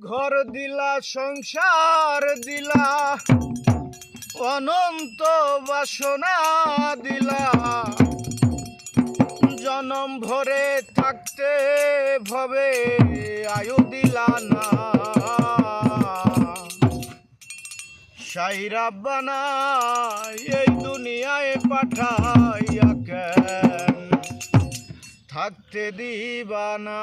ঘর দিলা, সংসার দিলা, অনন্ত বাসনা দিলা। জনম ভরে থাকতে ভবে, আয়ু দিলা না। সাইরাব্বানা এই দুনিয়ায় পাঠাইয়া কেন? থাকতে দিবানা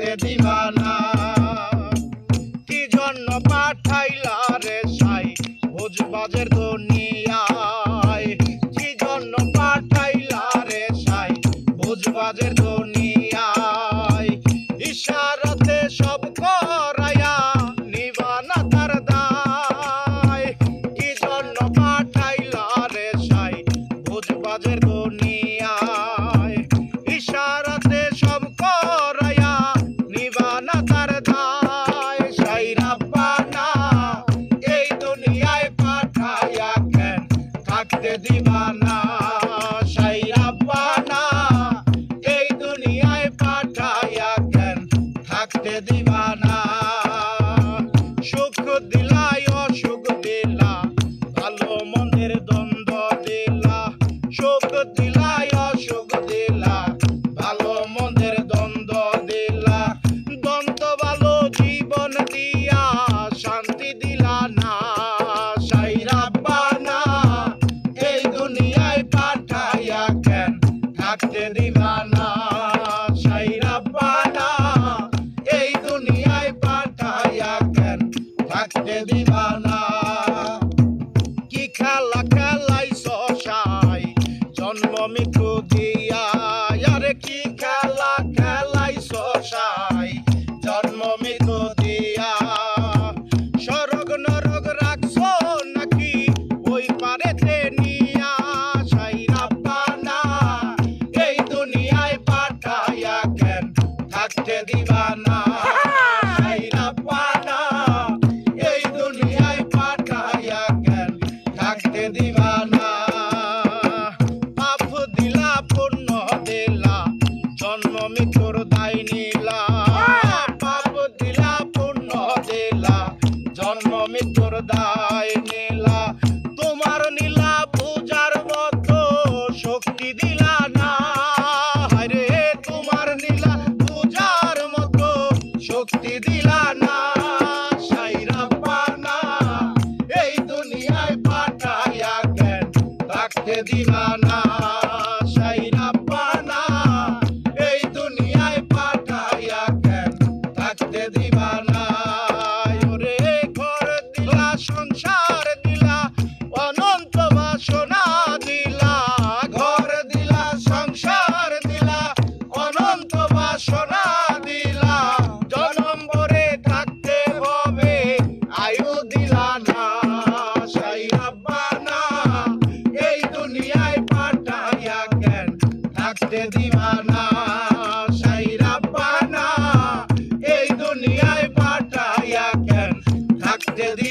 থাকতে দিবা না কি জন্য পাঠাইলা রে সাই ভোজবাজের দুনিয়ায়? কি জন্য পাঠাইলা রে সাই ভোজবাজের দুনিয়ায়? ইশারাতে সব করায়া নিবানা তার দায়। কি জন্য পাঠাইলা রে সাই ভোজবাজের দুনিয়ায়? থাকতে থাকতে দিবা শক্তি দিলা না? সাইরাব্বানা এই দুনিয়ায় পাঠাইয়া কেন থাকতে দিবা না? এই দুনিয়ায় পাঠাইয়া কেন থাকতে দিবা না? ওরে ঘর দিলা সংসার বটে দিবানা সাইরা পানা এই দুনিয়ায় পাঠাইয়া কেন? থাকতে দি